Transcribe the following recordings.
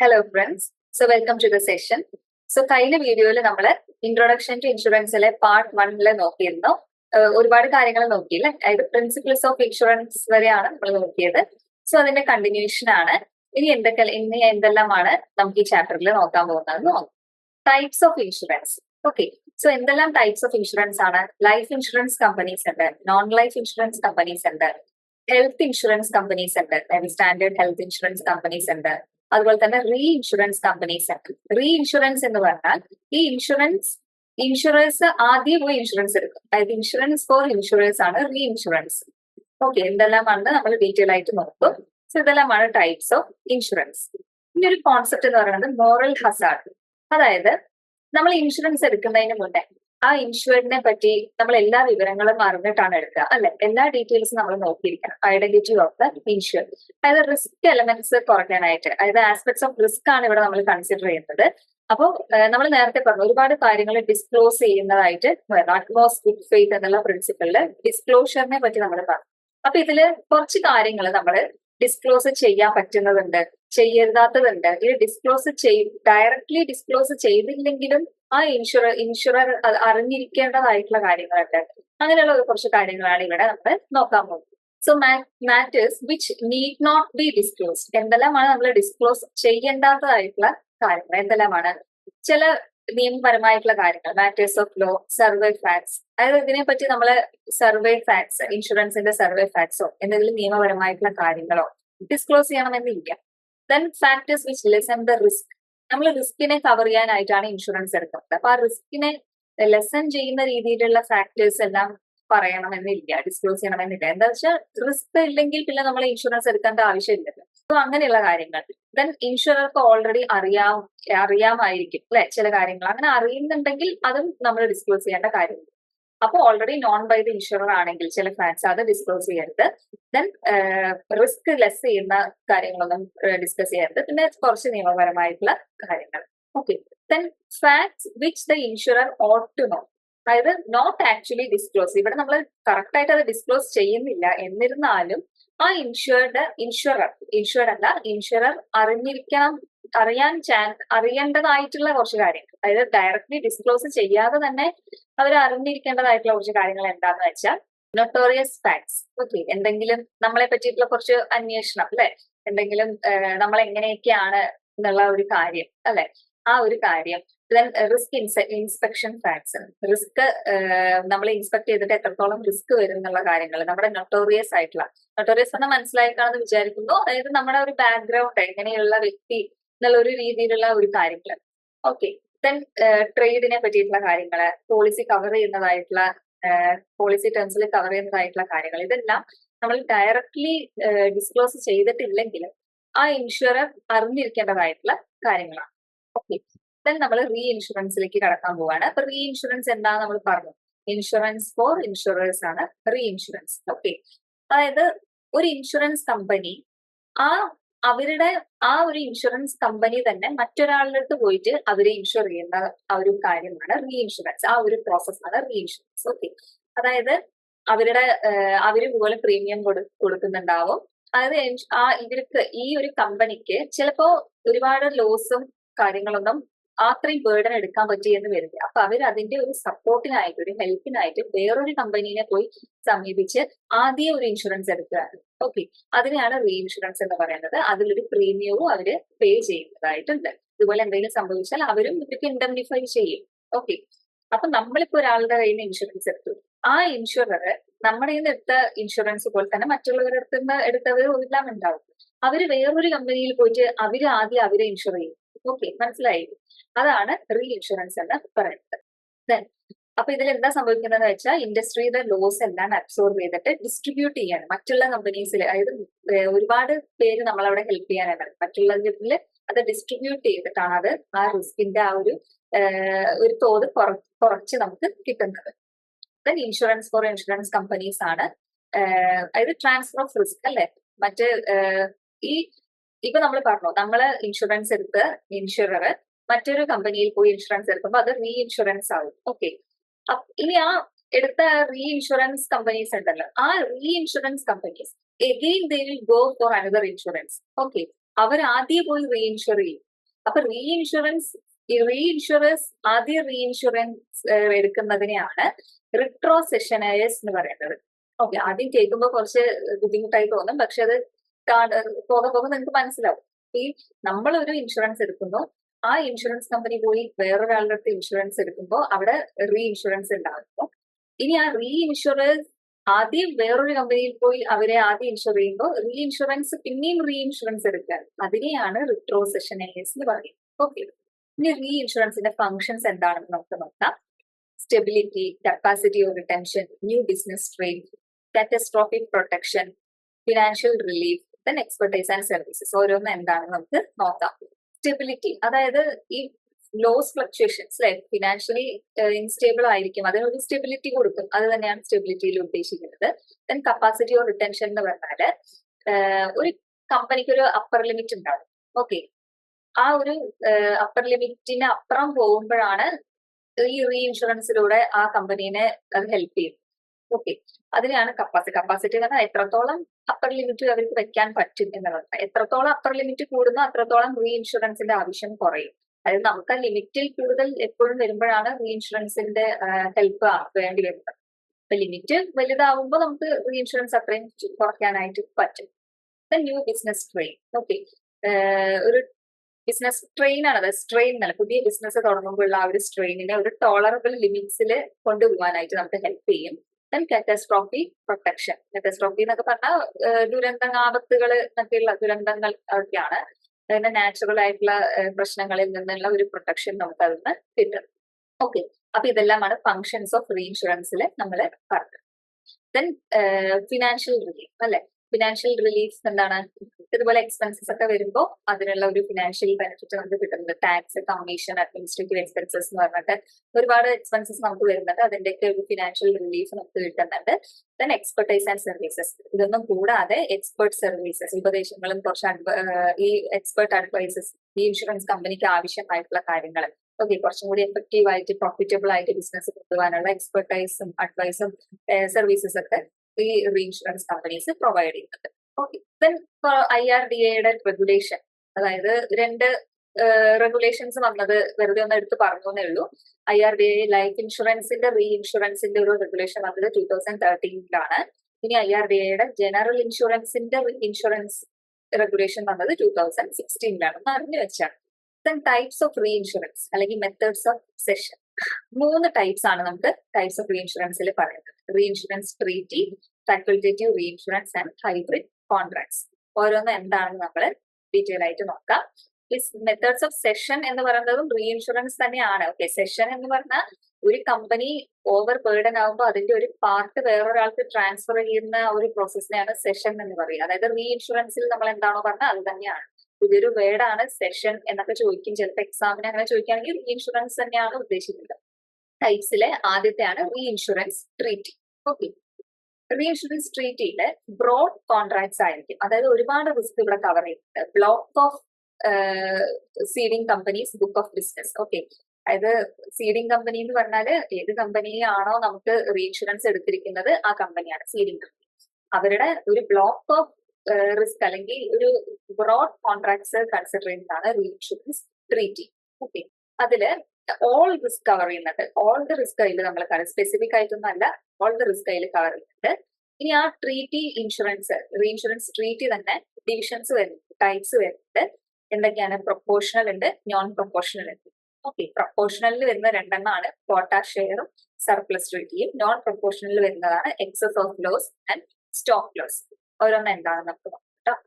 Hello friends so welcome to the session so കഴിഞ്ഞ വീഡിയോയിൽ നമ്മൾ ഇൻട്രൊഡക്ഷൻ ടു ഇൻഷുറൻസിലെ പാർട്ട് വണ്ണിൽ നോക്കിയിരുന്നു. ഒരുപാട് കാര്യങ്ങൾ നോക്കിയില്ല? അതായത് പ്രിൻസിപ്പിൾസ് ഓഫ് ഇൻഷുറൻസ് വരെയാണ് നമ്മൾ നോക്കിയത്. സോ അതിന്റെ കണ്ടിന്യൂഷൻ ആണ്. ഇനി എന്തൊക്കെ ഇനി എന്തെല്ലാമാണ് നമുക്ക് ഈ ചാപ്റ്ററിൽ നോക്കാൻ പോകുന്നത് നോക്കാം. Types of insurance okay so എന്തെല്ലാം ടൈപ്സ് ഓഫ് ഇൻഷുറൻസ് ആണ്? ലൈഫ് ഇൻഷുറൻസ് കമ്പനീസ് ഉണ്ട് നോൺ ലൈഫ് ഇൻഷുറൻസ് കമ്പനീസ് ഉണ്ട് ഹെൽത്ത് ഇൻഷുറൻസ് കമ്പനീസ് ഉണ്ട് അതായത് സ്റ്റാൻഡേർഡ് ഹെൽത്ത് ഇൻഷുറൻസ് കമ്പനീസ് ഉണ്ട്. അതുപോലെ തന്നെ റീ ഇൻഷുറൻസ് കമ്പനീസ് ഉണ്ട്. റീ ഇൻഷുറൻസ് എന്ന് പറഞ്ഞാൽ ഈ ഇൻഷുറൻസ് ഇൻഷുറൻസ് ആദ്യം പോയി ഇൻഷുറൻസ് എടുക്കും. അതായത് ഇൻഷുറൻസ് ഫോർ ഇൻഷുറൻസ് ആണ് റീ ഇൻഷുറൻസ് ഓക്കെ എന്തെല്ലാമാണെന്ന് നമ്മൾ ഡീറ്റെയിൽ ആയിട്ട് നോക്കും. സോ ഇതെല്ലാമാണ് ടൈപ്സ് ഓഫ് ഇൻഷുറൻസ് ഇനി ഒരു കോൺസെപ്റ്റ് എന്ന് പറയുന്നത് മോറൽ ഹസാർഡ് അതായത് നമ്മൾ ഇൻഷുറൻസ് എടുക്കുന്നതിന് മുന്നേ ആ ഇൻഷുറൻസിനെ പറ്റി നമ്മൾ എല്ലാ വിവരങ്ങളും അറിഞ്ഞിട്ടാണ് എടുക്കുക അല്ലെ? എല്ലാ ഡീറ്റെയിൽസും നമ്മൾ നോക്കിയിരിക്കണം. ഐഡന്റിറ്റി ഓഫ് ദ ഇൻഷുർ അതായത് റിസ്ക് എലമെന്റ്സ് കുറയ്ക്കാനായിട്ട് അതായത് ആസ്പെക്ട്സ് ഓഫ് റിസ്ക് ആണ് ഇവിടെ നമ്മൾ കൺസിഡർ ചെയ്യുന്നത്. അപ്പോൾ നമ്മൾ നേരത്തെ പറഞ്ഞു ഒരുപാട് കാര്യങ്ങൾ ഡിസ്ക്ലോസ് ചെയ്യുന്നതായിട്ട് അറ്റ്മോസ് ഗുഡ് ഫെയ്ത്ത് എന്നുള്ള പ്രിൻസിപ്പിളിൽ ഡിസ്ക്ലോഷറിനെ പറ്റി നമ്മൾ പറഞ്ഞു. അപ്പൊ ഇതിൽ കുറച്ച് കാര്യങ്ങൾ നമ്മൾ ഡിസ്ക്ലോസ് ചെയ്യാൻ പറ്റുന്നതുണ്ട്. ചെയ്യരുതാത്തതുണ്ട്. ഇത് ഡിസ്ക്ലോസ് ചെയ് ഡയറക്ട്ലി ഡിസ്ക്ലോസ് ചെയ്തില്ലെങ്കിലും ആ ഇൻഷുറ ഇൻഷുറർ അറിഞ്ഞിരിക്കേണ്ടതായിട്ടുള്ള കാര്യങ്ങളുണ്ട്. അങ്ങനെയുള്ള കുറച്ച് കാര്യങ്ങളാണ് ഇവിടെ നമ്മൾ നോക്കാൻ പോകുന്നത്. So matters which need not be disclose എന്തെല്ലാമാണ് നമ്മൾ ഡിസ്ക്ലോസ് ചെയ്യേണ്ടാത്തതായിട്ടുള്ള കാര്യങ്ങൾ? എന്തെല്ലാമാണ്? ചില നിയമപരമായിട്ടുള്ള കാര്യങ്ങൾ. Matters of law survey facts അതായത് ഇതിനെപ്പറ്റി നമ്മൾ സർവേ ഫാക്ട്സ് ഇൻഷുറൻസിന്റെ സർവേ ഫാക്ട്സോ എന്തെങ്കിലും നിയമപരമായിട്ടുള്ള കാര്യങ്ങളോ ഡിസ്ക്ലോസ് ചെയ്യണമെന്നില്ല. Factors which lessen the risk നമ്മൾ റിസ്കിനെ കവർ ചെയ്യാനായിട്ടാണ് ഇൻഷുറൻസ് എടുക്കുന്നത്. അപ്പൊ ആ റിസ്കിനെ ലെസൺ ചെയ്യുന്ന രീതിയിലുള്ള ഫാക്ടേഴ്സ് എല്ലാം പറയണമെന്നില്ല ഡിസ്ക്ലോസ് ചെയ്യണമെന്നില്ല. എന്താ വെച്ചാൽ റിസ്ക് ഇല്ലെങ്കിൽ പിന്നെ നമ്മൾ ഇൻഷുറൻസ് എടുക്കേണ്ട ആവശ്യമില്ലല്ലോ. അപ്പൊ അങ്ങനെയുള്ള കാര്യങ്ങൾ. ദെൻ ഇൻഷുറർക്ക് ഓൾറെഡി അറിയാം അറിയാമായിരിക്കും അല്ലെ? ചില കാര്യങ്ങൾ. അങ്ങനെ അറിയുന്നുണ്ടെങ്കിൽ അതും നമ്മൾ ഡിസ്ക്ലോസ് ചെയ്യേണ്ട കാര്യമില്ല അപ്പോൾ already known by the insurer ആണെങ്കിൽ ചില ഫാക്ട്സ് അത് ഡിസ്ക്ലോസ് ചെയ്യരുത്. ദെൻ റിസ്ക് ലെസ് ചെയ്യുന്ന കാര്യങ്ങളൊന്നും ഡിസ്കസ് ചെയ്യരുത്. പിന്നെ കുറച്ച് നിയമപരമായിട്ടുള്ള കാര്യങ്ങൾ. Okay then facts which the insurer ought to know അതായത് നോട്ട് ആക്ച്വലി ഡിസ്ക്ലോസ് ഇവിടെ നമ്മൾ കറക്റ്റ് ആയിട്ട് അത് ഡിസ്ക്ലോസ് ചെയ്യുന്നില്ല. എന്നിരുന്നാലും ആ ഇൻഷുർഡ് ഇൻഷുറർ ഇൻഷുർഡ് അല്ല ഇൻഷുറർ അറിഞ്ഞിരിക്കണം അറിയാൻ ചാൻസ് അറിയേണ്ടതായിട്ടുള്ള കുറച്ച് കാര്യങ്ങൾ. അതായത് ഡയറക്ട്ലി ഡിസ്ക്ലോസ് ചെയ്യാതെ തന്നെ അവർ അറിഞ്ഞിരിക്കേണ്ടതായിട്ടുള്ള കുറച്ച് കാര്യങ്ങൾ എന്താന്ന് വെച്ചാൽ നൊട്ടോറിയസ് ഫാക്ട്സ് ഓക്കെ എന്തെങ്കിലും നമ്മളെ പറ്റിയിട്ടുള്ള കുറച്ച് അന്വേഷണം അല്ലെ? എന്തെങ്കിലും നമ്മൾ എങ്ങനെയൊക്കെയാണ് എന്നുള്ള ഒരു കാര്യം അല്ലെ? ആ ഒരു കാര്യം. Then risk inspection facts risk നമ്മൾ ഇൻസ്പെക്ട് ചെയ്തിട്ട് എത്രത്തോളം റിസ്ക് വരും എന്നുള്ള കാര്യങ്ങൾ. നമ്മുടെ നൊട്ടോറിയസ് ആയിട്ടുള്ള നൊട്ടോറിയസ് എന്ന് മനസ്സിലായിട്ടാണെന്ന് വിചാരിക്കുന്നു. അതായത് നമ്മുടെ ഒരു ബാക്ക്ഗ്രൗണ്ട് എങ്ങനെയുള്ള വ്യക്തി എന്നുള്ള ഒരു രീതിയിലുള്ള ഒരു കാര്യങ്ങൾ. ഓക്കെ ദെൻ ട്രേഡിനെ പറ്റിയിട്ടുള്ള കാര്യങ്ങൾ പോളിസി കവർ ചെയ്യുന്നതായിട്ടുള്ള പോളിസി ടേംസിൽ കവർ ചെയ്യുന്നതായിട്ടുള്ള കാര്യങ്ങൾ. ഇതെല്ലാം നമ്മൾ ഡയറക്ട്ലി ഡിസ്ക്ലോസ് ചെയ്തിട്ടില്ലെങ്കിലും ആ ഇൻഷുറർ അറിഞ്ഞിരിക്കേണ്ടതായിട്ടുള്ള കാര്യങ്ങളാണ്. ഓക്കെ ദെൻ നമ്മൾ റീ ഇൻഷുറൻസിലേക്ക് കടക്കാൻ പോവാണ്. അപ്പൊ റീ ഇൻഷുറൻസ് എന്താന്ന് നമ്മൾ പറഞ്ഞു? ഇൻഷുറൻസ് ഫോർ ഇൻഷുറൻസ് ആണ് റീ ഇൻഷുറൻസ് ഓക്കെ അതായത് ഒരു ഇൻഷുറൻസ് കമ്പനി ആ അവരുടെ ആ ഒരു ഇൻഷുറൻസ് കമ്പനി തന്നെ മറ്റൊരാളുടെ അടുത്ത് പോയിട്ട് അവരെ ഇൻഷുർ ചെയ്യുന്ന ആ ഒരു കാര്യമാണ് റീ ഇൻഷുറൻസ് ആ ഒരു പ്രോസസ്സാണ് റീ ഇൻഷുറൻസ് ഓക്കെ അതായത് അവരുടെ അവർ ഇതുപോലെ പ്രീമിയം കൊടുക്കുന്നുണ്ടാവും. അതായത് ആ ഇവർക്ക് ഈ ഒരു കമ്പനിക്ക് ചിലപ്പോ ഒരുപാട് ലോസും കാര്യങ്ങളൊന്നും അത്രയും ബേർഡൻ എടുക്കാൻ പറ്റിയെന്ന് വരില്ല. അപ്പൊ അവർ അതിന്റെ ഒരു സപ്പോർട്ടിനായിട്ട് ഒരു ഹെൽപ്പിനായിട്ട് വേറൊരു കമ്പനീനെ പോയി സമീപിച്ച് ആദ്യം ഒരു ഇൻഷുറൻസ് എടുക്കുകയാണ്. ഓക്കെ അതിനെയാണ് റീ ഇൻഷുറൻസ് എന്ന് പറയുന്നത്. അതിലൊരു പ്രീമിയവും അവർ പേ ചെയ്യുന്നതായിട്ടുണ്ട്. ഇതുപോലെ എന്തെങ്കിലും സംഭവിച്ചാൽ അവരും ഇവർക്ക് ഇൻഡംനിഫൈ ചെയ്യും. ഓക്കെ അപ്പൊ നമ്മളിപ്പോ ഒരാളുടെ കയ്യിൽ നിന്ന് ഇൻഷുറൻസ് എടുത്തു. ആ ഇൻഷുറർ നമ്മുടെ കയ്യിൽ നിന്ന് എടുത്ത ഇൻഷുറൻസ് പോലെ തന്നെ മറ്റുള്ളവരുടെ അടുത്ത് നിന്ന് എടുത്തവർ എല്ലാം ഉണ്ടാവും. അവർ വേറൊരു കമ്പനിയിൽ പോയിട്ട് അവർ ആദ്യം അവരെ ഇൻഷുർ ചെയ്യും. ഓക്കെ മനസ്സിലായി. അതാണ് റീ ഇൻഷുറൻസ് എന്ന് പറയുന്നത്. അപ്പൊ ഇതിൽ എന്താ സംഭവിക്കുന്നത് വെച്ചാൽ ഇൻഡസ്ട്രിയുടെ ലോസ് എല്ലാം അബ്സോർബ് ചെയ്തിട്ട് ഡിസ്ട്രിബ്യൂട്ട് ചെയ്യാണ്. മറ്റുള്ള കമ്പനീസിൽ അതായത് ഒരുപാട് പേര് നമ്മളവിടെ ഹെൽപ്പ് ചെയ്യാനാണ് മറ്റുള്ളവരിൽ അത് ഡിസ്ട്രിബ്യൂട്ട് ചെയ്തിട്ടാണ് അത് ആ റിസ്കിന്റെ ആ ഒരു ഒരു തോത് കുറച്ച് നമുക്ക് കിട്ടുന്നത്. Then insurance for insurance companies ആണ് അതായത് ട്രാൻസ്ഫർ ഓഫ് റിസ്ക് അല്ലെ? മറ്റേ ഈ ഇപ്പൊ നമ്മൾ പറഞ്ഞു നമ്മൾ ഇൻഷുറൻസ് എടുത്ത് ഇൻഷുറർ മറ്റൊരു കമ്പനിയിൽ പോയി ഇൻഷുറൻസ് എടുക്കുമ്പോൾ അത് റീ ഇൻഷുറൻസ് ആവും ഓക്കെ ഇനി ആ എടുത്ത റീ ഇൻഷുറൻസ് കമ്പനീസ് ഉണ്ടല്ലോ ആ reinsurance companies again they will go for another insurance okay അവർ ആദ്യം പോയി റീ ഇൻഷുർ ചെയ്യും. അപ്പൊ റീ ഇൻഷുറൻസ് ഈ റീ ഇൻഷുറൻസ് ആദ്യം റീ ഇൻഷുറൻസ് എടുക്കുന്നതിനെയാണ് റിട്രോസെഷനേഴ്സ് എന്ന് പറയുന്നത്. ഓക്കെ ആദ്യം കേൾക്കുമ്പോൾ കുറച്ച് ബുദ്ധിമുട്ടായി തോന്നും പക്ഷെ അത് പോകെ പോകെ നിങ്ങൾക്ക് മനസ്സിലാവും. ഈ നമ്മൾ ഒരു ഇൻഷുറൻസ് എടുക്കുന്നു. ആ ഇൻഷുറൻസ് കമ്പനി പോയി വേറൊരാളുടെ അടുത്ത് ഇൻഷുറൻസ് എടുക്കുമ്പോൾ അവിടെ റീ ഇൻഷുറൻസ് ഉണ്ടാകുമ്പോൾ ഇനി ആ റീ ഇൻഷുറൻസ് ആദ്യം വേറൊരു കമ്പനിയിൽ പോയി അവരെ ആദ്യം ഇൻഷുർ ചെയ്യുമ്പോൾ റീ ഇൻഷുറൻസ് പിന്നെയും റീ ഇൻഷുറൻസ് എടുക്കാൻ. അതിനെയാണ് റിട്രോസെഷനേഴ്സ് എന്ന് പറയുന്നത്. ഓക്കെ ഇനി റീ ഇൻഷുറൻസിന്റെ ഫങ്ഷൻസ് എന്താണെന്ന് നമുക്ക് നോക്കാം. Stability capacity of retention new business strain catastrophic protection financial relief then expertise and services ഓരോന്ന് എന്താണെന്ന് നമുക്ക് നോക്കാം. സ്റ്റെബിലിറ്റി അതായത് ഈ ലോസ് ഫ്ലക്ച്വേഷൻസ് അല്ലെ ഫിനാൻഷ്യലി ഇൻസ്റ്റേബിൾ ആയിരിക്കും. അതിനൊരു സ്റ്റെബിലിറ്റി കൊടുക്കും. അത് തന്നെയാണ് സ്റ്റെബിലിറ്റിയിൽ ഉദ്ദേശിക്കുന്നത്. ദെൻ കപ്പാസിറ്റി ഓഫ് റിട്ടൻഷൻ എന്ന് പറഞ്ഞാൽ ഒരു കമ്പനിക്ക് ഒരു അപ്പർ ലിമിറ്റ് ഉണ്ടാവും. ഓക്കെ ആ ഒരു അപ്പർ ലിമിറ്റിന് അപ്പുറം പോകുമ്പോഴാണ് ഈ റീ ഇൻഷുറൻസിലൂടെ ആ കമ്പനീനെ അത് ഹെൽപ്പ് ചെയ്യും ഓക്കെ അതിനെയാണ് കപ്പാസിറ്റി കപ്പാസിറ്റി എന്ന് പറഞ്ഞാൽ എത്രത്തോളം അപ്പർ ലിമിറ്റ് അവർക്ക് വെക്കാൻ പറ്റും എന്നുള്ളത്. എത്രത്തോളം അപ്പർ ലിമിറ്റ് കൂടുന്നു അത്രത്തോളം റീ ഇൻഷുറൻസിന്റെ ആവശ്യം കുറയും. അതായത് നമുക്ക് ആ ലിമിറ്റിൽ കൂടുതൽ എപ്പോഴും വരുമ്പോഴാണ് റീ ഇൻഷുറൻസിന്റെ ഹെൽപ്പ് വേണ്ടി വരുന്നത്. അപ്പൊ ലിമിറ്റ് വലുതാവുമ്പോൾ നമുക്ക് റീ ഇൻഷുറൻസ് അത്രയും കുറയ്ക്കാനായിട്ട് പറ്റും. New business strain. ഓക്കെ. ഒരു ബിസിനസ് ട്രെയിൻ ആണ്. അത് സ്ട്രെയിൻ എന്നല്ല പുതിയ ബിസിനസ് തുടങ്ങുമ്പോഴുള്ള ആ ഒരു സ്ട്രെയിനിനെ ഒരു ടോളറബിൾ ലിമിറ്റ്സിൽ കൊണ്ടുപോകാനായിട്ട് നമുക്ക് ഹെൽപ്പ് ചെയ്യും. ദെൻ കാറ്റസ്ട്രോഫി പ്രൊട്ടക്ഷൻ കാറ്റസ്ട്രോഫി എന്നൊക്കെ പറഞ്ഞാൽ ദുരന്തങ്ങൾ ആപത്തുകൾ എന്നൊക്കെയുള്ള ദുരന്തങ്ങൾ ഒക്കെയാണ്. അതിന്റെ നാച്ചുറൽ ആയിട്ടുള്ള പ്രശ്നങ്ങളിൽ നിന്നുള്ള ഒരു പ്രൊട്ടക്ഷൻ നമുക്ക് അതിൽ നിന്ന് കിട്ടും. ഓക്കെ അപ്പൊ ഇതെല്ലാമാണ് ഫങ്ഷൻസ് ഓഫ് റീഇൻഷുറൻസിൽ നമ്മൾ പറഞ്ഞത്. ദെൻ ഫിനാൻഷ്യൽ റിലീഫ് അല്ലെ? ഫിനാൻഷ്യൽ റിലീഫ് എന്താണ്? ഇതുപോലെ എക്സ്പെൻസസ് ഒക്കെ വരുമ്പോൾ അതിനുള്ള ഒരു ഫിനാൻഷ്യൽ ബെനിഫിറ്റ് നമുക്ക് കിട്ടുന്നുണ്ട്. ടാക്സ് കമ്മീഷൻ അഡ്മിനിസ്ട്രേറ്റീവ് എക്സ്പെൻസസ് എന്ന് പറഞ്ഞിട്ട് ഒരുപാട് എക്സ്പെൻസസ് നമുക്ക് വരുന്നുണ്ട്. അതിന്റെയൊക്കെ ഒരു ഫിനാൻഷ്യൽ റിലീഫ് നമുക്ക് കിട്ടുന്നുണ്ട്. ദെൻ എക്സ്പെർട്ടൈസ് ആൻഡ് സർവീസസ് ഇതൊന്നും കൂടാതെ എക്സ്പെർട്ട് സർവീസസ് ഉപദേശങ്ങളും കുറച്ച് ഈ എക്സ്പെർട്ട് അഡ്വൈസസ് ഈ ഇൻഷുറൻസ് കമ്പനിക്ക് ആവശ്യമായിട്ടുള്ള കാര്യങ്ങൾ. ഓക്കെ കുറച്ചും കൂടി എഫക്റ്റീവ് ആയിട്ട് പ്രോഫിറ്റബിൾ ആയിട്ട് ബിസിനസ് കൊണ്ടുപോകാനുള്ള എക്സ്പെർട്ടൈസും അഡ്വൈസും സർവീസസ് ഒക്കെ. ഈ റീഇൻഷുറൻസ് കമ്പനീസ് പ്രൊവൈഡ് ചെയ്യുന്നത്. Okay then I R D എയുടെ റെഗുലേഷൻ അതായത് രണ്ട് റെഗുലേഷൻസ് വന്നത് വെറുതെ ഒന്ന് എടുത്ത് പറഞ്ഞു എന്നേ ഉള്ളൂ I R D A life ഇൻഷുറൻസിന്റെ റീ ഇൻഷുറൻസിന്റെ ഒരു റെഗുലേഷൻ വന്നത് ടൂ തൗസൻഡ് തേർട്ടീനിലാണ് ഇനി ഐ ആർ ഡി എയുടെ ജനറൽ ഇൻഷുറൻസിന്റെ ഇൻഷുറൻസ് റെഗുലേഷൻ വന്നത് ടൂ തൗസൻഡ് സിക്സ്റ്റീനിലാണ് ഒന്ന് അറിഞ്ഞു വെച്ചാണ് then types of reinsurance അല്ലെങ്കിൽ മെത്തേഡ്സ് ഓഫ് സെഷൻ മൂന്ന് ടൈപ്സ് ആണ് നമുക്ക് ടൈപ്സ് ഓഫ് റീ ഇൻഷുറൻസിൽ പറയുന്നത്. Reinsurance treaty facultative reinsurance and hybrid contracts ഓരോന്ന് എന്താണെന്ന് നമ്മൾ ഡീറ്റെയിൽ ആയിട്ട് നോക്കാം. മെത്തേഡ്സ് ഓഫ് സെഷൻ എന്ന് പറയുന്നതും റീഇൻഷുറൻസ് തന്നെയാണ്. ഓക്കെ സെഷൻ എന്ന് പറഞ്ഞാൽ ഒരു കമ്പനി ഓവർ ബേർഡൻ ആകുമ്പോൾ അതിന്റെ ഒരു പാർട്ട് വേറൊരാൾക്ക് ട്രാൻസ്ഫർ ചെയ്യുന്ന ഒരു പ്രോസസ്സിനെയാണ് സെഷൻ എന്ന് പറയുക. അതായത് റീഇൻഷുറൻസിൽ നമ്മൾ എന്താണോ പറഞ്ഞാൽ അത് തന്നെയാണ്. ഇതൊരു വേർഡാണ് സെഷൻ എന്നൊക്കെ ചോദിക്കും. ചിലപ്പോൾ എക്സാമിന് അങ്ങനെ ചോദിക്കുകയാണെങ്കിൽ റീഇൻഷുറൻസ് തന്നെയാണ് ഉദ്ദേശിക്കുന്നത്. ടൈപ്സിലെ ആദ്യത്തെയാണ് reinsurance treaty okay reinsurance ട്രീറ്റിയിൽ ബ്രോഡ് കോൺട്രാക്ട്സ് ആയിരിക്കും. അതായത് ഒരുപാട് റിസ്ക് ഇവിടെ കവർ ചെയ്യുന്നുണ്ട് block of ceding companies book of business okay അതായത് സീഡിംഗ് കമ്പനി എന്ന് പറഞ്ഞാൽ ഏത് കമ്പനിയാണോ നമുക്ക് റീ ഇൻഷുറൻസ് എടുത്തിരിക്കുന്നത് ആ കമ്പനിയാണ് സീഡിംഗ് കമ്പനി അവരുടെ ഒരു ബ്ലോക്ക് ഓഫ് റിസ്ക് അല്ലെങ്കിൽ ഒരു ബ്രോഡ് കോൺട്രാക്ട്സ് കൺസിഡർ ചെയ്യുന്നതാണ് റീ ഇൻഷുറൻസ് ട്രീറ്റി ഓക്കെ അതിൽ ഓൾ റിസ്ക് കവർ ചെയ്യുന്നുണ്ട്. ഓൾ ദ റിസ്ക് അതിൽ നമ്മൾ സ്പെസിഫിക് ആയിട്ടൊന്നും അല്ല. ഓൾ ദ റിസ്ക് അതിൽ കവർ ചെയ്യുന്നുണ്ട്. ഇനി ആ ട്രീറ്റി ഇൻഷുറൻസ് റീഇൻഷുറൻസ് ട്രീറ്റി തന്നെ ഡിവിഷൻസ് വരുന്നുണ്ട് ടൈപ്സ് വരുന്നുണ്ട്. എന്തൊക്കെയാണ്? പ്രൊപ്പോർഷണൽ ഉണ്ട് നോൺ പ്രൊപ്പോർഷണൽ ഉണ്ട് ഓക്കെ പ്രൊപ്പോർഷണലിൽ വരുന്ന രണ്ടെണ്ണമാണ്. കോട്ട ഷെയറും സർപ്ലസ് ട്രീറ്റിയും നോൺ പ്രൊപ്പോർഷണലിൽ വരുന്നതാണ് excess of loss and stop loss ഓരോന്ന് എന്താണെന്ന് നമുക്ക് നോക്കാം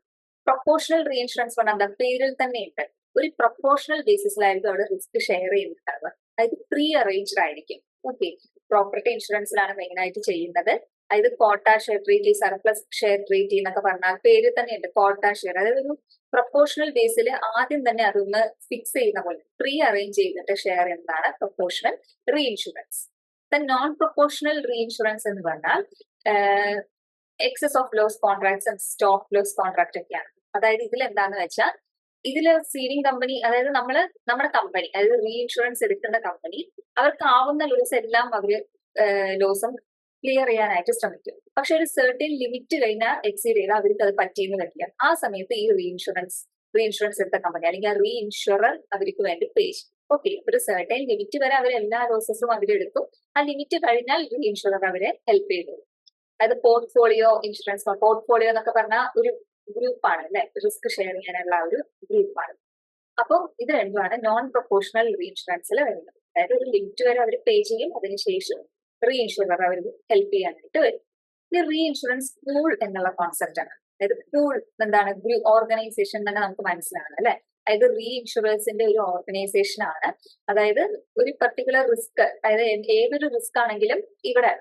പ്രൊപ്പോർഷണൽ റീ ഇൻഷുറൻസ് പറഞ്ഞാൽ എന്താ? പേരിൽ തന്നെ ഉണ്ട്. ഒരു പ്രൊപ്പോർഷണൽ ബേസിസിലായിരിക്കും അവിടെ റിസ്ക് ഷെയർ ചെയ്യുന്നുണ്ടാവുക അതായത് പ്രീ അറേഞ്ച്ഡ് ആയിരിക്കും ഓക്കെ പ്രോപ്പർട്ടി ഇൻഷുറൻസിലാണ് മെയിൻ ആയിട്ട് ചെയ്യുന്നത്. അതായത് quota share treaty surplus share treaty എന്നൊക്കെ പറഞ്ഞാൽ പേര് തന്നെയുണ്ട് കോട്ട ഷെയർ അതായത് ഒരു പ്രൊപ്പോർഷണൽ ബേസിൽ ആദ്യം തന്നെ അതൊന്ന് ഫിക്സ് ചെയ്യുന്ന പോലെ പ്രീ അറേഞ്ച് ചെയ്തിട്ട് ഷെയർ ചെയ്യുന്നതാണ് proportional reinsurance non proportional reinsurance എന്ന് പറഞ്ഞാൽ excess of loss contracts and stop loss contract ഒക്കെയാണ്. അതായത് ഇതിൽ എന്താന്ന് വെച്ചാൽ ഇതിൽ സീഡിംഗ് കമ്പനി അതായത് നമ്മൾ നമ്മുടെ കമ്പനി അതായത് റീഇൻഷുറൻസ് എടുക്കുന്ന കമ്പനി അവർക്ക് ആവുന്ന ലോസ് എല്ലാം അവർ ലോസും ക്ലിയർ ചെയ്യാനായിട്ട് ശ്രമിക്കും. പക്ഷെ ഒരു സെർട്ടിൻ ലിമിറ്റ് കഴിഞ്ഞാൽ എക്സീഡ് ചെയ്താൽ അവർക്ക് അത് പറ്റിയെന്ന് വരില്ല ആ സമയത്ത് ഈ റീഇൻഷുറൻസ് റീഇൻഷുറൻസ് എടുത്ത കമ്പനി അല്ലെങ്കിൽ ആ റീ ഇൻഷുറർ അവർക്ക് വേണ്ടി പേ ചെയ്യും. ഓക്കെ ഒരു സെർട്ടൻ ലിമിറ്റ് വരെ അവർ എല്ലാ ലോസസും അവരെടുക്കും ആ ലിമിറ്റ് കഴിഞ്ഞാൽ റീഇൻഷുറർ അവരെ ഹെൽപ്പ് ചെയ്തു അതായത് പോർട്ട്ഫോളിയോ ഇൻഷുറൻസ് പോർട്ട്ഫോളിയോ എന്നൊക്കെ പറഞ്ഞാൽ ഒരു ഗ്രൂപ്പാണ് അല്ലെ? റിസ്ക് ഷെയർ ചെയ്യാനുള്ള ഒരു ഗ്രൂപ്പാണ്. അപ്പോൾ ഇത് രണ്ടുമാണ് നോൺ പ്രൊപ്പോർഷണൽ റീഇൻഷുറൻസിൽ വരുന്നത്. അതായത് ഒരു ലിമിറ്റ് വരെ അവർ പേ ചെയ്യും അതിനുശേഷം റീഇൻഷുറർ അവർ ഹെൽപ്പ് ചെയ്യാനായിട്ട് വരും. ഇത് റീഇൻഷുറൻസ് പൂൾ എന്നുള്ള കോൺസെപ്റ്റ് ആണ്. അതായത് പൂൾ എന്താണ്? ഓർഗനൈസേഷൻ തന്നെ നമുക്ക് മനസ്സിലാണ് അല്ലെ? അതായത് റീഇൻഷുറൻസിന്റെ ഒരു ഓർഗനൈസേഷൻ ആണ്. അതായത് ഒരു പർട്ടിക്കുലർ റിസ്ക് അതായത് ഏതൊരു റിസ്ക് ആണെങ്കിലും ഇവിടെ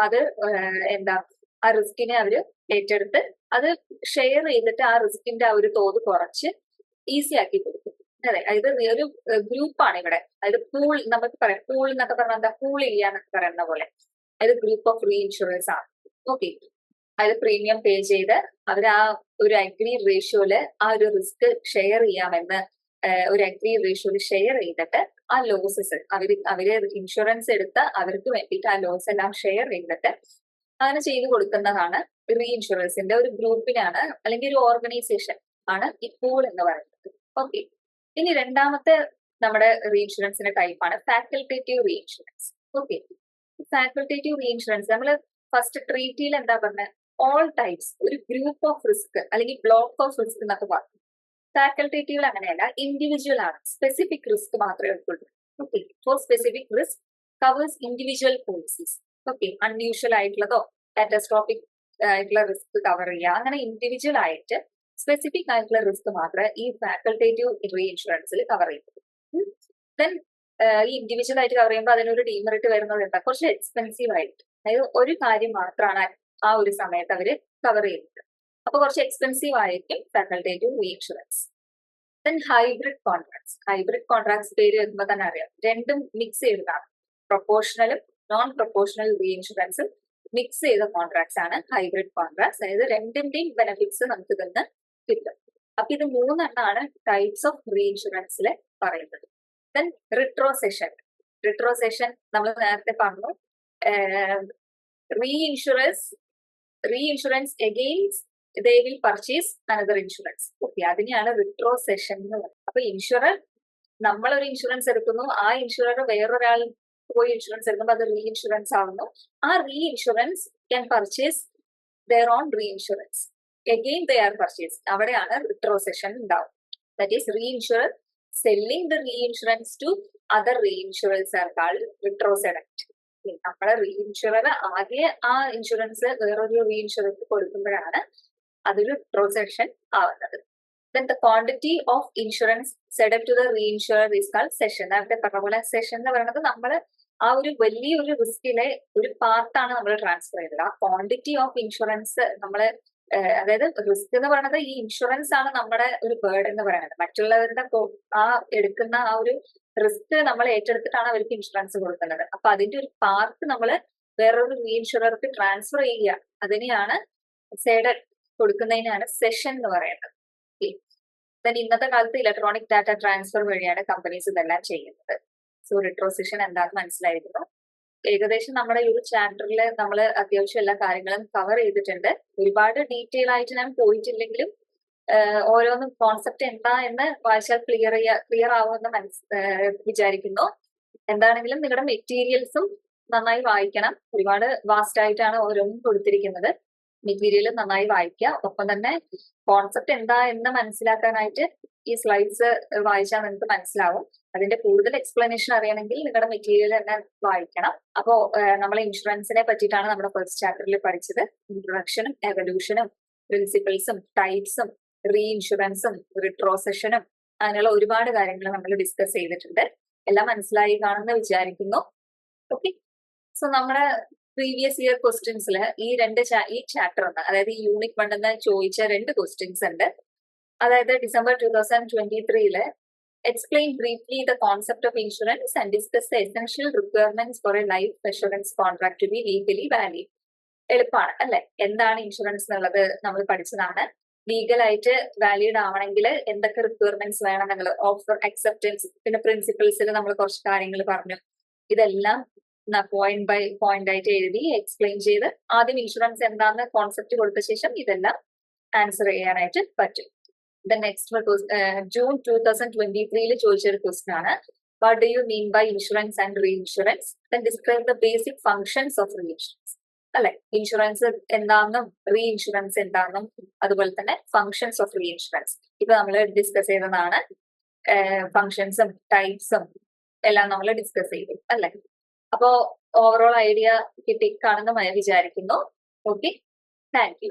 അത് എന്താ ആ റിസ്കിനെ അവർ ഏറ്റെടുത്ത് അത് ഷെയർ ചെയ്തിട്ട് ആ റിസ്കിന്റെ ആ ഒരു തോത് കുറച്ച് ഈസി ആക്കി കൊടുക്കും. അതെ അതായത് ഒരു ഗ്രൂപ്പാണ് ഇവിടെ. അതായത് പൂൾ നമുക്ക് പറയാം പൂൾ എന്നൊക്കെ പറഞ്ഞാൽ എന്താ? പൂൾ ഇല്ല എന്നൊക്കെ പറയുന്ന പോലെ. അതായത് ഗ്രൂപ്പ് ഓഫ് റീ ഇൻഷുറൻസ് ആണ്. ഓക്കെ അതായത് പ്രീമിയം പേ ചെയ്ത് അവർ ആ ഒരു അഗ്രി റേഷ്യോയിൽ ആ ഒരു റിസ്ക് ഷെയർ ചെയ്യാമെന്ന് ഒരു അഗ്രി റേഷ്യോയിൽ ഷെയർ ചെയ്തിട്ട് ആ ലോസസ് അവർ അവർ ഇൻഷുറൻസ് എടുത്ത് അവർക്ക് വേണ്ടിയിട്ട് ആ ലോസ് എല്ലാം ഷെയർ ചെയ്തിട്ട് അങ്ങനെ ചെയ്തു കൊടുക്കുന്നതാണ് റീഇൻഷുറൻസിന്റെ ഒരു ഗ്രൂപ്പിനാണ് അല്ലെങ്കിൽ ഒരു ഓർഗനൈസേഷൻ ആണ് ഈ പൂൾ എന്ന് പറയുന്നത്. ഓക്കെ ഇനി രണ്ടാമത്തെ നമ്മുടെ റീഇൻഷുറൻസിന്റെ ടൈപ്പാണ് facultative reinsurance okay facultative reinsurance നമ്മൾ ഫസ്റ്റ് ട്രീറ്റിയിൽ എന്താ പറഞ്ഞത് ഓൾ ടൈപ്സ് ഒരു ഗ്രൂപ്പ് ഓഫ് റിസ്ക് അല്ലെങ്കിൽ ബ്ലോക്ക് ഓഫ് റിസ്ക് എന്നൊക്കെ പറഞ്ഞു. ഫാക്കൽറ്റേറ്റീവ് അങ്ങനെയല്ല ഇൻഡിവിജ്വൽ ആണ്. സ്പെസിഫിക് റിസ്ക് മാത്രമേ ഉൾക്കൊള്ളൂ okay for specific risk covers individual policies okay unusual ആയിട്ടുള്ളതോ catastrophic ആയിട്ടുള്ള റിസ്ക് കവർ ചെയ്യുക. അങ്ങനെ ഇൻഡിവിജ്വൽ ആയിട്ട് സ്പെസിഫിക് ആയിട്ടുള്ള റിസ്ക് മാത്രമേ ഈ ഫാക്കൽറ്റേറ്റീവ് റീ ഇൻഷുറൻസിൽ കവർ ചെയ്യുള്ളൂ ദെൻ ഈ ഇൻഡിവിജ്വൽ ആയിട്ട് കവർ ചെയ്യുമ്പോൾ അതിനൊരു ഡീമെറിറ്റ് വരുന്നത് എന്താ? കുറച്ച് എക്സ്പെൻസീവ് ആയിട്ട്. അതായത് ഒരു കാര്യം മാത്രമാണ് ആ ഒരു സമയത്ത് അവർ കവർ ചെയ്യുന്നത്. അപ്പൊ കുറച്ച് എക്സ്പെൻസീവ് ആയിരിക്കും facultative reinsurance then hybrid contracts hybrid contracts പേര് വരുമ്പോൾ തന്നെ അറിയാം. രണ്ടും മിക്സ് ചെയ്തതാണ് പ്രൊപ്പോർഷണലും നോൺ പ്രൊപ്പോർഷണൽ റീ ഇൻഷുറൻസും മിക്സ് ചെയ്ത കോൺട്രാക്ട്സ് ആണ് ഹൈബ്രിഡ് കോൺട്രാക്ട്സ് അതായത് രണ്ടിന്റെയും ബെനിഫിറ്റ്സ് നമുക്ക് ഇതിന്ന് കിട്ടും. അപ്പൊ ഇത് മൂന്നെണ്ണമാണ് ടൈപ്സ് ഓഫ് റീഇൻഷുറൻസിൽ പറയുന്നത്. ദെൻ റിട്രോസെഷൻ റിട്രോസെഷൻ നമ്മൾ നേരത്തെ പറഞ്ഞു. Reinsurance reinsurance against they will purchase another insurance okay അതിനെയാണ് റിട്രോസെഷൻ എന്ന് പറയുന്നത്. അപ്പൊ ഇൻഷുറർ നമ്മളൊരു ഇൻഷുറൻസ് എടുക്കുന്നു. ആ ഇൻഷുറർ വേറൊരാൾ പോയി ഇൻഷുറൻസ് എടുക്കുമ്പോൾ അത് റീ ഇൻഷുറൻസ് ആവുന്നു. ആ reinsurance can purchase their own reinsurance again they are purchase അവിടെയാണ് റിട്രോസെഷൻ ഉണ്ടാവും that is reinsurance selling the reinsurance to other reinsurance are called retroceded നമ്മളെ റീ ഇൻഷുറർ ആകെ ആ ഇൻഷുറൻസ് വേറൊരു റീ ഇൻഷുറൻസ് കൊടുക്കുമ്പോഴാണ് അതൊരു റിട്രോസെക്ഷൻ ആവുന്നത്. Then the quantity of insurance ceded to the reinsurer is call cession നേരത്തെ പറഞ്ഞ session എന്ന് പറയുന്നത് നമ്മൾ ആ ഒരു വലിയൊരു റിസ്കിലെ ഒരു പാർട്ടാണ് നമ്മൾ ട്രാൻസ്ഫർ ചെയ്തത്. ആ ക്വാണ്ടിറ്റി ഓഫ് ഇൻഷുറൻസ് നമ്മൾ അതായത് റിസ്ക് എന്ന് പറയുന്നത് ഈ ഇൻഷുറൻസ് ആണ് നമ്മുടെ ഒരു ബേർഡ് എന്ന് പറയുന്നത്. മറ്റുള്ളവരുടെ ആ എടുക്കുന്ന ആ ഒരു റിസ്ക് നമ്മൾ ഏറ്റെടുത്തിട്ടാണ് അവർക്ക് ഇൻഷുറൻസ് കൊടുക്കുന്നത്. അപ്പൊ അതിന്റെ ഒരു പാർട്ട് നമ്മൾ വേറൊരു റീഇൻഷുറർക്ക് ട്രാൻസ്ഫർ ചെയ്യുക. അതിനെയാണ് സൈഡ് കൊടുക്കുന്നതിനാണ് സെഷൻ എന്ന് പറയുന്നത്. ദെൻ ഇന്നത്തെ കാലത്ത് ഇലക്ട്രോണിക് ഡാറ്റ ട്രാൻസ്ഫർ വഴിയാണ് കമ്പനീസ് ഇതെല്ലാം ചെയ്യുന്നത്. സോ റിട്രോസിഷൻ എന്താണെന്ന് മനസ്സിലായിരുന്നു ഏകദേശം നമ്മുടെ ഈ ഒരു ചാപ്റ്ററിൽ നമ്മൾ അത്യാവശ്യം എല്ലാ കാര്യങ്ങളും കവർ ചെയ്തിട്ടുണ്ട്. ഒരുപാട് ഡീറ്റെയിൽ ആയിട്ട് ഞാൻ പോയിട്ടില്ലെങ്കിലും ഓരോന്നും കോൺസെപ്റ്റ് എന്താ എന്ന് വായിച്ചാൽ ക്ലിയർ ചെയ്യാ ക്ലിയർ ആവുമെന്ന് മനസ് വിചാരിക്കുന്നു. എന്താണെങ്കിലും നിങ്ങളുടെ മെറ്റീരിയൽസും നന്നായി വായിക്കണം. ഒരുപാട് വാസ്റ്റ് ആയിട്ടാണ് ഓരോന്നും കൊടുത്തിരിക്കുന്നത്. മെറ്റീരിയൽ നന്നായി വായിക്കുക. ഒപ്പം തന്നെ കോൺസെപ്റ്റ് എന്താ എന്ന് മനസ്സിലാക്കാനായിട്ട് ഈ സ്ലൈഡ്സ് വായിച്ചാൽ നിങ്ങൾക്ക് മനസ്സിലാവും. അതിന്റെ കൂടുതൽ എക്സ്പ്ലനേഷൻ അറിയണമെങ്കിൽ നിങ്ങളുടെ മെറ്റീരിയൽ തന്നെ വായിക്കണം. അപ്പോ നമ്മൾ ഇൻഷുറൻസിനെ പറ്റിയിട്ടാണ് നമ്മുടെ ഫസ്റ്റ് ചാപ്റ്ററിൽ പഠിച്ചത്. ഇൻട്രൊഡക്ഷനും എവല്യൂഷനും പ്രിൻസിപ്പിൾസും ടൈപ്സും റീ ഇൻഷുറൻസും റിട്രോസെഷനും അങ്ങനെയുള്ള ഒരുപാട് കാര്യങ്ങൾ നമ്മൾ ഡിസ്കസ് ചെയ്തിട്ടുണ്ട്. എല്ലാം മനസ്സിലായി കാണുമെന്ന് വിചാരിക്കുന്നു. ഓക്കെ സോ നമ്മുടെ പ്രീവിയസ് ഇയർ ക്വസ്റ്റ്യൻസിൽ ഈ രണ്ട് ഈ ചാപ്റ്റർ ഉണ്ട്. അതായത് ഈ യൂണിറ്റ് വണ്ണെന്ന് ചോദിച്ച രണ്ട് ക്വസ്റ്റ്യൻസ് ഉണ്ട്. അതായത് ഡിസംബർ ടൂ തൗസൻഡ് ട്വന്റി ത്രീയിൽ explain briefly the concept of insurance and discuss the essential requirements for a life insurance contract be legally valid എളുപ്പമാണ് അല്ലെ? എന്താണ് ഇൻഷുറൻസ് എന്നുള്ളത് നമ്മൾ പഠിച്ചതാണ്. ലീഗലായിട്ട് വാലിഡ് ആവണമെങ്കിൽ എന്തൊക്കെ റിക്വയർമെന്റ്സ് വേണം നിങ്ങൾ ഓഫർ അക്സെപ്റ്റൻസ് പിന്നെ പ്രിൻസിപ്പിൾസിൽ നമ്മൾ കുറച്ച് കാര്യങ്ങൾ പറഞ്ഞു. ഇതെല്ലാം പോയിന്റ് ബൈ പോയിന്റ് ആയിട്ട് എഴുതി എക്സ്പ്ലെയിൻ ചെയ്ത് ആദ്യം ഇൻഷുറൻസ് എന്താണെന്ന് കോൺസെപ്റ്റ് കൊടുത്ത ശേഷം ഇതെല്ലാം ആൻസർ ചെയ്യാനായിട്ട് പറ്റും. The next June two thousand twenty ത്രീയിൽ ചോദിച്ചൊരു ക്വസ്റ്റൻ ആണ്. What do you mean by insurance and reinsurance then describe the basic functions of reinsurance അല്ലെ? ഇൻഷുറൻസ് എന്താണെന്നും റീ ഇൻഷുറൻസ് എന്താണെന്നും അതുപോലെ തന്നെ ഫങ്ഷൻസ് ഓഫ് റീ ഇൻഷുറൻസ് ഇപ്പൊ നമ്മൾ ഡിസ്കസ് ചെയ്തതാണ് ഫങ്ഷൻസും ടൈപ്സും എല്ലാം നമ്മൾ ഡിസ്കസ് ചെയ്തു. അല്ലെ? അപ്പോ ഓവറോൾ ഐഡിയ കിട്ടി കാണുന്ന വിചാരിക്കുന്നു. Okay thank you